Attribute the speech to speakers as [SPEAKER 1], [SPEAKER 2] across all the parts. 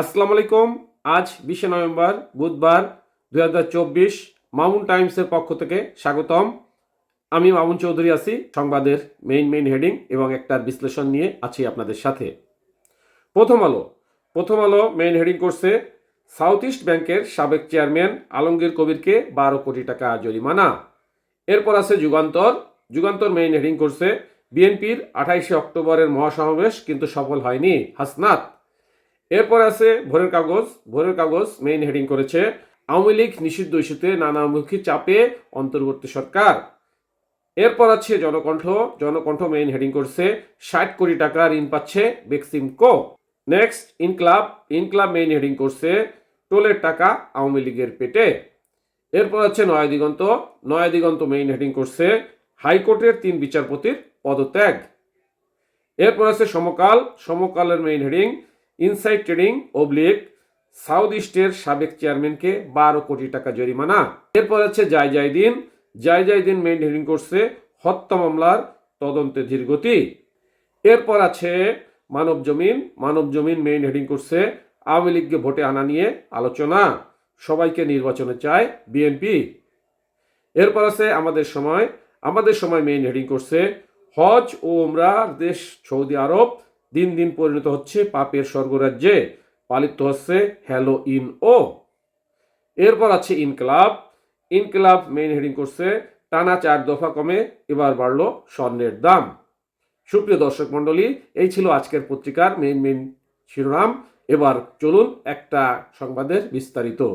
[SPEAKER 1] আসসালামু আলাইকুম। আজ বিশে নভেম্বর, বুধবার, দুই হাজার চব্বিশ মামুন টাইমসের পক্ষ থেকে স্বাগতম। আমি মামুন চৌধুরী আছি, সংবাদের মেইন মেইন হেডিং এবং একটার বিশ্লেষণ নিয়ে আছি আপনাদের সাথে। প্রথম আলো। প্রথম আলো মেইন হেডিং করছে সাউথ ইস্ট ব্যাংকের সাবেক চেয়ারম্যান আলমগীর কবিরকে বারো কোটি টাকা জরিমানা। এরপর আছে যুগান্তর। যুগান্তর মেইন হেডিং করছে, বিএনপির আঠাইশে অক্টোবরের মহাসমাবেশ কিন্তু সফল হয়নি, হাসনাত। এরপর আছে ভোরের কাগজ। ভোরের কাগজ মেইন হেডিং করেছে, আওয়ামী লীগ নিষিদ্ধ ইস্যুতে নানামুখী চাপে অন্তর্বর্তী সরকার। এরপর আছে জনকণ্ঠ। জনকণ্ঠ মেইন হেডিং করছে, ষাট কোটি টাকা ঋণ পাচ্ছে Beximco next Inqilab. Inqilab main heading করছে, টোলের টাকা আওয়ামী লীগের পেটে। এরপর আছে নয়া দিগন্ত। নয়া দিগন্ত মেইন হেডিং করছে, হাইকোর্টের তিন বিচারপতির পদত্যাগ। এরপর আছে সমকাল। সমকালের main heading inside trading oblique south ইস্টের সাবেক চেয়ারম্যানকে বারো কোটি টাকা জরিমানা। এরপর আছে জায় জায় দিন জায় জায় দিন মেইন হেডিং করছে হত্যা মামলার তদন্তে ধীরগতি এরপর আছে মানব জমিন। মানব জমিন মেইন হেডিং করছে আওয়ামী লীগকে ভোটে আনা নিয়ে আলোচনা। সবাইকে নির্বাচনে চায় বিএনপি। এরপর আছে আমাদের সময়। আমাদের সময় মেইন হেডিং করছে হজ ও ওমরার দেশ, সৌদি আরব। দিন দিন পরিণত হচ্ছে পাপের স্বর্গরাজ্যে। পালিত হচ্ছে হ্যালো ইন ও। এরপর আছে ইনকলাব। ইনকলাব মেইন হেডিং করছে, টানা চার দফা কমে এবার বাড়লো স্বর্ণের দাম। সুপ্রিয় দর্শক মণ্ডলী, এই ছিল আজকের পত্রিকার মেইন মেইন শিরোনাম। এবার চলুন একটা সংবাদের বিস্তারিত।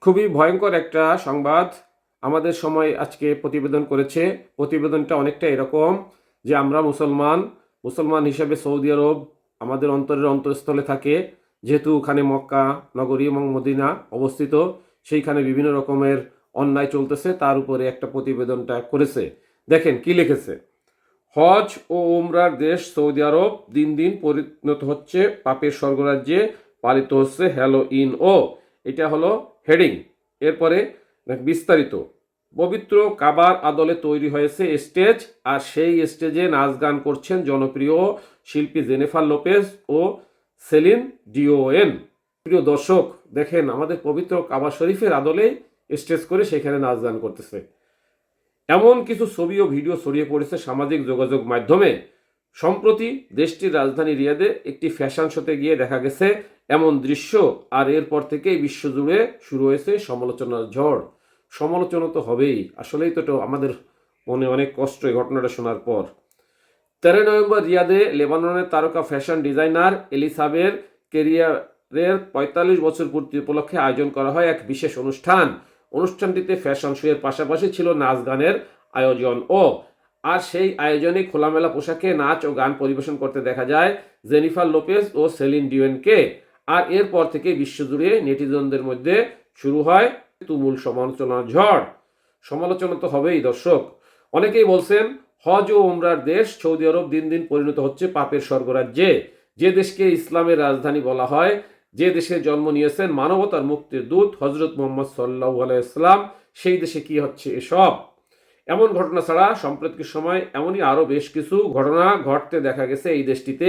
[SPEAKER 1] খুবই ভয়ঙ্কর একটা সংবাদ। আমাদের সময় আজকে প্রতিবেদন করেছে। প্রতিবেদনটা অনেকটা এরকম যে আমরা মুসলমান মুসলমান হিসেবে সৌদি আরব আমাদের অন্তরের অন্তরস্থলে থাকে। যেহেতু ওখানে মক্কা নগরী এবং মদিনা অবস্থিত, সেইখানে বিভিন্ন রকমের অন্যায় চলতেছে, তার উপরে একটা প্রতিবেদনটা করেছে। দেখেন কি লিখেছে? হজ ও উমরার দেশ সৌদি আরব দিন দিন পরিণত হচ্ছে, পাপের স্বর্গরাজ্যে পালিত হচ্ছে হ্যালো ইন ও। এটা হলো হেডিং। এরপরে বিস্তারিত। পবিত্র কাবার আদলে তৈরি হয়েছে স্টেজ, আর সেই স্টেজে নাচ গান করছেন জনপ্রিয় শিল্পী জেনেফার লোপেজ ও সেলিন ডিওএন প্রিয় দর্শক, দেখেন, আমাদের পবিত্র কাবা শরীফের আদলে স্টেজ করে সেখানে নাচ গান করতেছে। এমন কিছু ছবি ও ভিডিও ছড়িয়ে পড়েছে সামাজিক যোগাযোগ মাধ্যমে। সম্প্রতি দেশটির রাজধানী রিয়াদে একটি ফ্যাশন শোতে গিয়ে দেখা গেছে, এমন দৃশ্য, আর এরপর থেকেই বিশ্বজুড়ে শুরু হয়েছে সমালোচনার ঝড়। সমালোচনা তো হবেই। আসলেই তো আমাদের মনে অনেক কষ্ট এই ঘটনাটা শোনার পর। তেরোই নভেম্বর রিয়াদে লেবাননের তারকা ফ্যাশন ডিজাইনার এলিসাবের কেরিয়ারের পঁয়তাল্লিশ বছর পূর্তি উপলক্ষে আয়োজন করা হয় এক বিশেষ অনুষ্ঠান। অনুষ্ঠানটিতে ফ্যাশন শো এর পাশাপাশি ছিল নাচ গানের আয়োজন ও, আর সেই আয়োজনে খোলামেলা পোশাকে নাচ ও গান পরিবেশন করতে দেখা যায় জেনিফার লোপেজ ও সেলিন ডিওয়েনকে আর এরপর থেকে বিশ্বজুড়ে নেটিজনদের মধ্যে শুরু হয় তুমুল সমালোচনার ঝড়। সমালোচনা তো হবেই, দর্শক। অনেকেই বলছেন, হজ ও উমরার দেশ সৌদি আরব দিন দিন পরিণত হচ্ছে পাপের স্বর্গরাজ্যে। যে দেশকে ইসলামের রাজধানী বলা হয়, যে দেশে জন্ম নিয়েছেন মানবতার মুক্তির দূত হজরত মোহাম্মদ সাল্লাহ আলাইসলাম সেই দেশে কি হচ্ছে এসব? এমন ঘটনা ছাড়া সাম্প্রতিক সময় এমনই আরও বেশ কিছু ঘটনা ঘটতে দেখা গেছে এই দেশটিতে।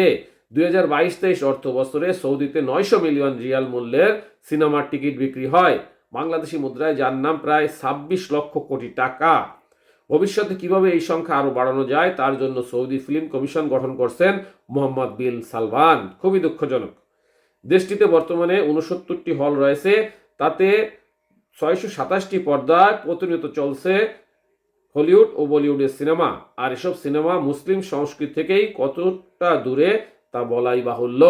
[SPEAKER 1] দুই হাজার বাইশ তেইশ অর্থ বছরে সৌদিতে নয়শো মিলিয়ন রিয়াল মূল্যের সিনেমার টিকিট বিক্রি হয়। বাংলাদেশি মুদ্রায়, যার নাম প্রায় ছাব্বিশ লক্ষ কোটি টাকা। ভবিষ্যতে কীভাবে এই সংখ্যা আরও বাড়ানো যায়, তার জন্য সৌদি ফিল্ম কমিশন গঠন করছেন মোহাম্মদ বিন সালমান। খুবই দুঃখজনক। দেশটিতে বর্তমানে উনসত্তরটি হল রয়েছে, তাতে ছয়শো সাতাশটি পর্দায় প্রতিনিয়ত চলছে হলিউড ও বলিউডের সিনেমা। আর এসব সিনেমা মুসলিম সংস্কৃতি থেকেই কতটা দূরে তা বলাই বাহুল্য।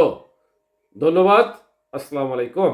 [SPEAKER 1] ধন্যবাদ, আসসালামু আলাইকুম।